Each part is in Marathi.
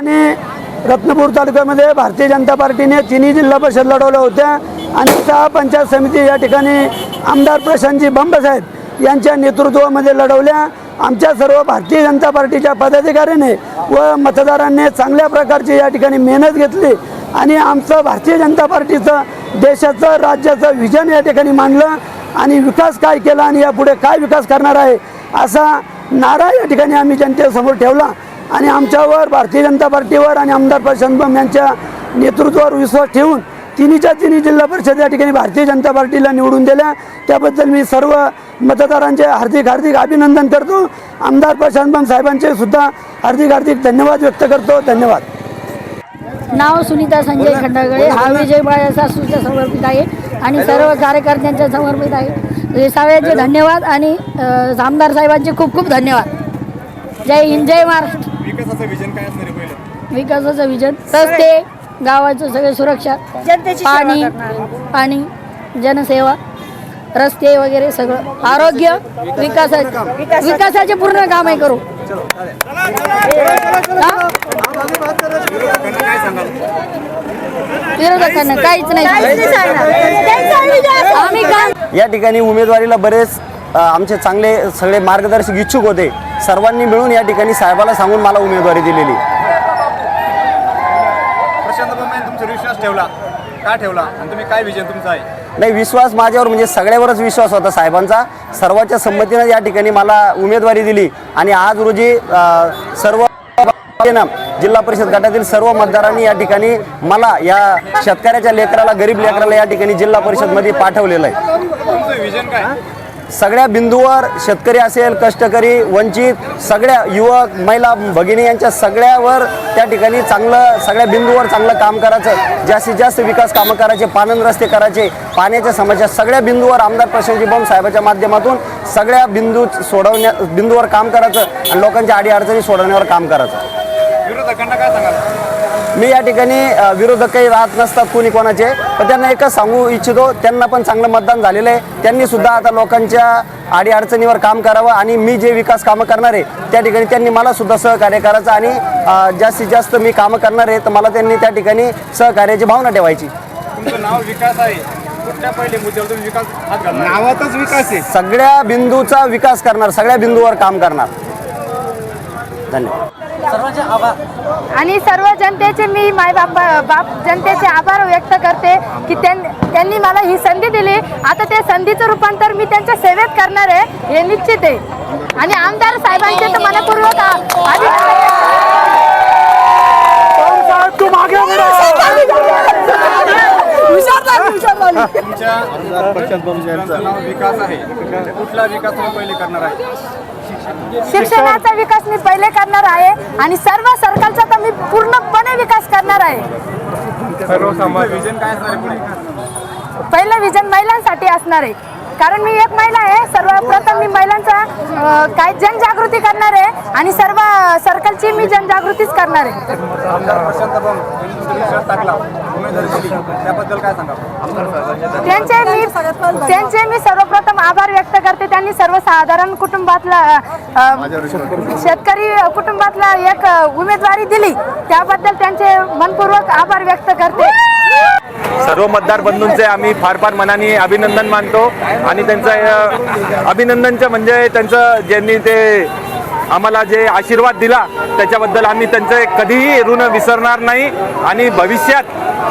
आणि रत्नपूर तालुक्यामध्ये भारतीय जनता पार्टीने तिन्ही जिल्हा परिषद लढवल्या होत्या. आणि सहा पंचायत समिती या ठिकाणी आमदार प्रशांतजी बंबसाहेब यांच्या नेतृत्वामध्ये लढवल्या. आमच्या सर्व भारतीय जनता पार्टीच्या पदाधिकाऱ्याने व मतदारांनी चांगल्या प्रकारची या ठिकाणी मेहनत घेतली. आणि आमचं भारतीय जनता पार्टीचं देशाचं राज्याचं विजन या ठिकाणी मांडलं. आणि विकास काय केला आणि यापुढे काय विकास करणार आहे असा नारा या ठिकाणी आम्ही जनतेसमोर ठेवला. आणि आमच्यावर भारतीय जनता पार्टीवर आणि आमदार प्रशांत बंब यांच्या नेतृत्वावर विश्वास ठेवून तिन्हीच्या तिन्ही जिल्हा परिषद या ठिकाणी भारतीय जनता पार्टीला निवडून दिल्या. त्याबद्दल मी सर्व मतदारांचे हार्दिक हार्दिक अभिनंदन करतो. आमदार प्रशांत बंब साहेबांचे सुद्धा हार्दिक हार्दिक धन्यवाद व्यक्त करतो. धन्यवाद. नाव सुनीता संजय खंडागळे. हा विजय बाळा सासूच्या समर्पित आहे आणि सर्व कार्यकर्त्यांच्या समर्पित आहे. हे सगळ्यांचे धन्यवाद आणि आमदार साहेबांचे खूप खूप धन्यवाद. जय हिंद जय महाराष्ट्र. विकासाचं विजन काय असणार आहे पहिलं? विकासाचं विजन रस्ते गावाचं सगळे सुरक्षा पाणी पाणी जनसेवा रस्ते वगैरे सगळं. आरोग्य विकासाचे विकासाचे पूर्ण कामे करू. हा? काय सांगाल विरोधकांना काहीच नाही आम्ही काय या ठिकाणी उमेदवारीला बरेच अ, आमचे चांगले सगळे मार्गदर्शक इच्छुक होते. सर्वांनी मिळून या ठिकाणी साहेबाला सांगून मला उमेदवारी दिलेली. प्रशांत यांनी तुमच्यावर विश्वास ठेवला? का ठेवला? आणि तुम्ही काय विजन तुमचं आहे? नाही विश्वास माझ्यावर म्हणजे सगळ्यावरच विश्वास होता साहेबांचा. सर्वांच्या संमतीनं या ठिकाणी मला उमेदवारी दिली. आणि आज रोजी सर्व जिल्हा परिषद गटातील सर्व मतदारांनी या ठिकाणी मला या शेतकऱ्याच्या लेकराला गरीब लेकराला या ठिकाणी जिल्हा परिषदमध्ये पाठवलेलं आहे. तुमचं विजन काय? सगळ्या बिंदूवर शेतकरी असेल कष्टकरी वंचित सगळ्या युवक महिला भगिनी यांच्या सगळ्यावर त्या ठिकाणी चांगलं सगळ्या बिंदूवर चांगलं काम करायचं. जास्तीत जास्त विकास कामं करायचे पानन रस्ते करायचे पाण्याच्या समस्या सगळ्या बिंदूवर आमदार प्रशांतजी बम साहेबाच्या माध्यमातून सगळ्या बिंदू सोडवण्या बिंदूवर काम करायचं आणि लोकांच्या अडीअडचणी सोडवण्यावर काम करायचं. विरोधकांना काय सांगाल? मी या ठिकाणी विरोधक काही राहत नसतात कोणी कोणाचे. पण त्यांना एकच सांगू इच्छितो त्यांना पण चांगलं मतदान झालेलं आहे. त्यांनी सुद्धा आता लोकांच्या अडीअडचणीवर काम करावं आणि मी जे विकास कामं करणार आहे त्या ठिकाणी त्यांनी मला सुद्धा सहकार्य करायचं आणि जास्तीत जास्त मी कामं करणार आहे तर मला त्यांनी त्या ठिकाणी सहकार्याची भावना ठेवायची. तुमचं नाव विकास आहे. नावातच विकास आहे. सगळ्या बिंदूचा विकास करणार सगळ्या बिंदूवर काम करणार. धन्यवाद. आणि सर्व जनतेचे मी माय बाप बाप जनतेचे आभार व्यक्त करते की त्यां- त्यांनी मला ही संधी दिली. आता त्या संधीचं रूपांतर मी त्यांच्या सेवेत करणार आहे हे निश्चित आहे. आणि आमदार साहेबांचे तर मनपूर्वक आ- अभिनंदन तुमच्या मुलांचं नाव विकास आहे. कुठला विकास तुम्ही पहिले करणार आहे? शिक्षणाचा विकास मी पहिले करणार आहे आणि सर्व सर्कलचा तर मी पूर्णपणे विकास करणार आहे. पहिलं विजन महिलांसाठी असणार आहे. कारण मी एक महिला आहे सर्वप्रथम मी महिलांचा अं, काय जनजागृती करणार आहे आणि सर्व सर्कलची मी जनजागृतीच करणार आहे आमदार प्रशांत बम यांनी तुमचा विश्वास टाकला उमेदवारी दिली जनजागृतीच करणार आहे. त्यांचे मी त्यांचे मी सर्वप्रथम आभार व्यक्त करते. त्यांनी सर्वसाधारण कुटुंबातला शेतकरी कुटुंबातला एक उमेदवारी दिली. त्याबद्दल त्यांचे मनपूर्वक आभार व्यक्त करते. सर्व मतदार बंधूंचे आम्ही फार फार मनाने अभिनंदन मानतो. आणि त्यांचं अ, अभिनंदनचं म्हणजे त्यांचं ज्यांनी ते आम्हाला जे आशीर्वाद दिला त्याच्याबद्दल आम्ही त्यांचं कधीही ऋण विसरणार नाही. आणि भविष्यात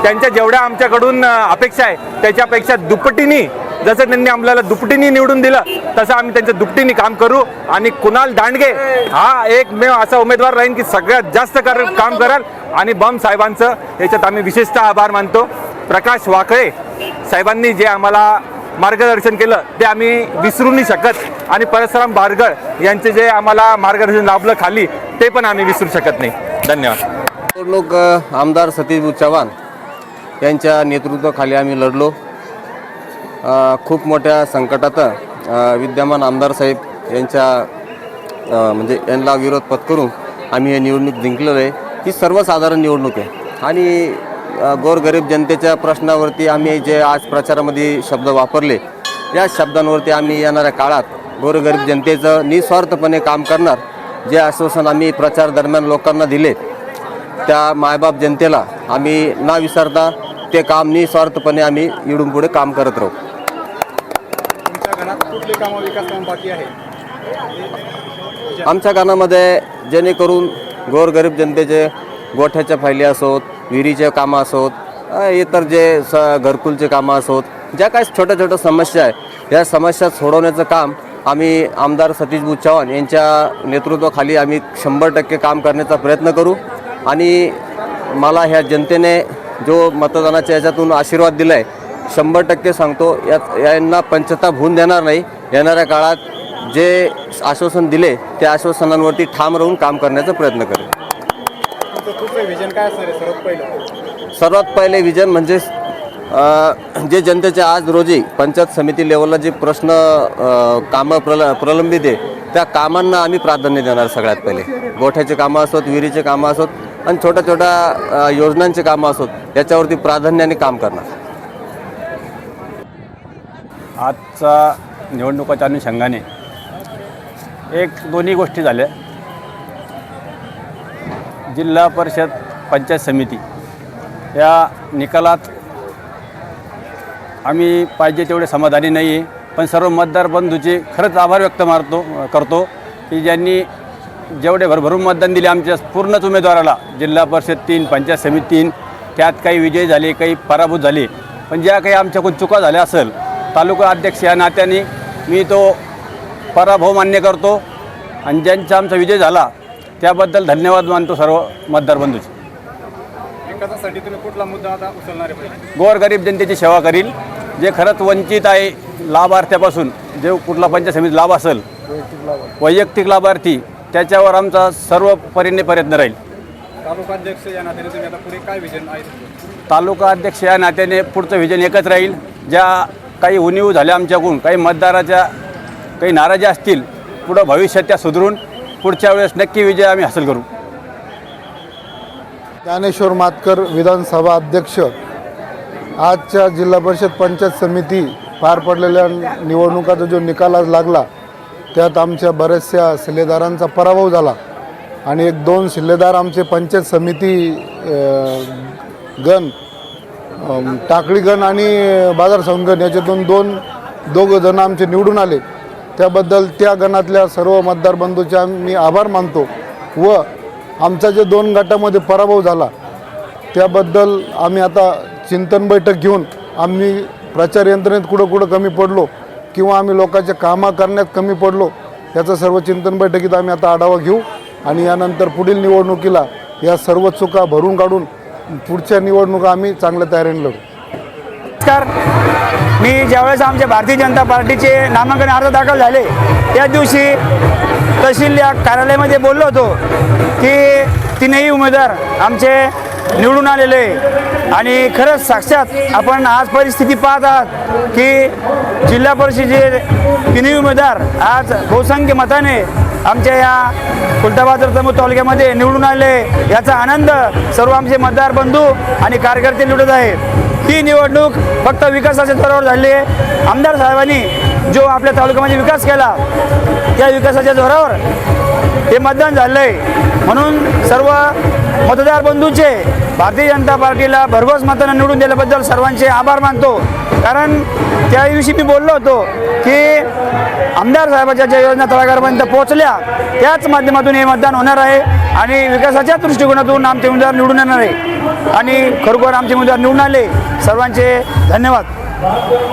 त्यांच्या जेवढ्या आमच्याकडून अपेक्षा आहे त्याच्यापेक्षा दुपटीनी जसं त्यांनी आम्हाला दुपटीनी निवडून दिलं तसं आम्ही त्यांच्या दुपटीनी काम करू. आणि कुणाल दांडगे हा एकमेव असा उमेदवार राहीन की सगळ्यात जास्त कर काम कराल. आणि बम साहेबांचं याच्यात आम्ही विशेषतः आभार मानतो. प्रकाश वाकळे साहेबांनी जे आम्हाला मार्गदर्शन केलं ते आम्ही विसरू नाही शकत. आणि परशुराम बारगळ यांचे जे आम्हाला मार्गदर्शन लाभलं खाली ते पण आम्ही विसरू शकत नाही. धन्यवाद. लोक आमदार सतीश चव्हाण यांच्या नेतृत्वाखाली आम्ही लढलो. खूप मोठ्या संकटात विद्यमान आमदार साहेब यांच्या म्हणजे यांना विरोध पत्करून आम्ही हे निवडणूक जिंकलेलो आहे. ही सर्वसाधारण निवडणूक आहे. आणि गोरगरीब जनतेच्या प्रश्नावरती आम्ही जे आज प्रचारामध्ये शब्द वापरले या शब्दांवरती आम्ही येणाऱ्या काळात गोरगरीब जनतेचं निस्वार्थपणे काम करणार जे आश्वासन आम्ही प्रचार दरम्यान लोकांना दिले त्या मायबाप जनतेला आम्ही ना विसरता ते काम निस्वार्थपणे आम्ही इडून पुढे काम करत राहू. आमच्या कानामध्ये जेणेकरून गोरगरीब जनतेचे गोठ्याच्या फायली असोत विहिरीचे कामं असोत इतर जे स घरकुलचे कामं असोत ज्या काही छोट्या छोट्या समस्या आहे या समस्या सोडवण्याचं काम आम्ही आमदार सतीश भू चव्हाण यांच्या नेतृत्वाखाली आम्ही शंभर टक्के काम करण्याचा प्रयत्न करू. आणि मला ह्या जनतेने जो मतदानाच्या याच्यातून आशीर्वाद दिला आहे शंभर टक्के सांगतो यात यांना पंचताप होऊन देणार नाही. येणाऱ्या काळात जे आश्वासन दिले त्या आश्वासनांवरती ठाम राहून काम करण्याचा प्रयत्न करेल तुमचं विजन काय असणार आहे सर्वात पहिलं? सर्वात पहिले विजन म्हणजे जे जनतेचे आज रोजी पंचायत समिती लेवलला जे प्रश्न कामं प्रल प्रलंबित आहे त्या कामांना आम्ही प्राधान्य देणार सगळ्यात पहिले. गोठ्याचे कामं असोत विहिरीचे कामं असोत आणि छोट्या छोट्या योजनांचे कामं असोत याच्यावरती प्राधान्याने काम करणार. आजचा निवडणुकाच्या अनुषंगाने एक दोन्ही गोष्टी झाल्या. जिल्हा परिषद पंचायत समिती. या निकालात आम्ही पाहिजे तेवढे समाधानी नाही आहे पण सर्व मतदार बंधूचे खरंच आभार व्यक्त मारतो करतो की ज्यांनी जेवढे भरभरून मतदान दिले आमच्या पूर्णच उमेदवाराला जिल्हा परिषद तीन पंचायत समिती तीन त्यात काही विजय झाले काही पराभूत झाले. पण ज्या काही आमच्याकडून चुका झाल्या असेल तालुका अध्यक्ष या नात्याने मी तो पराभव मान्य करतो. आणि ज्यांचा आमचा विजय झाला त्याबद्दल धन्यवाद मानतो सर्व मतदार बंधूचे विकासासाठी तुम्ही कुठला मुद्दा आता उचलणार आहे पहिले? गोरगरीब जनतेची सेवा करील. जे खरंच वंचित आहे लाभार्थ्यापासून जे कुठला पंचायत समिती लाभ असेल वैयक्तिक लाभार्थी त्याच्यावर आमचा सर्व परीने प्रयत्न राहील. तालुकाध्यक्ष या नात्याने तुम्ही आता पुढे काय विजन आहे तुमचं? तालुका अध्यक्ष या नात्याने पुढचं विजन एकच राहील. ज्या काही उणीव झाल्या आमच्याकडून काही मतदाराच्या काही नाराजी असतील पुढं भविष्यात त्या सुधारून पुढच्या वेळेस नक्की विजय आम्ही हासिल करू. ज्ञानेश्वर मातकर विधानसभा अध्यक्ष आजच्या जिल्हा परिषद पंचायत समिती पार पडलेल्या निवडणुकाचा जो निकाल आज लागला त्यात आमच्या बऱ्याचशा शिल्लेदारांचा पराभव झाला. आणि एक दोन शिल्लेदार आमचे पंचायत समिती गण टाकळी गण आणि बाजार संघ याच्यातून दोन दोघं जण आमचे निवडून आले. त्याबद्दल त्या गणातल्या सर्व मतदार बंधूचे मी आभार मानतो व आमचा जे दोन गटामध्ये पराभव झाला त्याबद्दल आम्ही आता चिंतन बैठक घेऊन आम्ही प्रचार यंत्रणेत कुठं कुठं कमी पडलो किंवा आम्ही लोकांच्या कामं करण्यात कमी पडलो याचं सर्व चिंतन बैठकीत आम्ही आता आढावा घेऊ आणि यानंतर पुढील निवडणुकीला या सर्व चुका भरून काढून पुढच्या निवडणुका आम्ही चांगल्या तयारीने लढू. नमस्कार. मी ज्यावेळेस आमच्या भारतीय जनता पार्टीचे नामांकन अर्ज दाखल झाले त्या दिवशी तहसील या कार्यालयामध्ये बोललो होतो की तीनही उमेदवार आमचे निवडून आलेले आणि खरंच साक्षात आपण आज परिस्थिती पाहत आहात की जिल्हा परिषदेचे तिन्ही उमेदवार आज बहुसंख्य मताने आमच्या या खुलताबाद जम्मू तालुक्यामध्ये निवडून आले. याचा आनंद सर्व आमचे मतदार बंधू आणि कार्यकर्ते लुटत आहेत. ही निवडणूक फक्त विकासाच्या जोरावर झाली आहे. आमदार साहेबांनी जो आपल्या तालुक्यामध्ये विकास केला त्या विकासाच्या जोरावर हे मतदान झालं आहे म्हणून सर्व मतदार बंधूंचे भारतीय जनता पार्टीला भरघोस मतानं निवडून दिल्याबद्दल सर्वांचे आभार मानतो. कारण त्याविषयी मी बोललो होतो की आमदार साहेबाच्या ज्या योजना तळागारपर्यंत पोहोचल्या त्याच माध्यमातून हे मतदान होणार आहे आणि विकासाच्या दृष्टिकोनातून आमचे उमेदवार निवडून येणार आहे. आणि खरोखर आमचे उमेदवार निवडून आले. सर्वांचे धन्यवाद.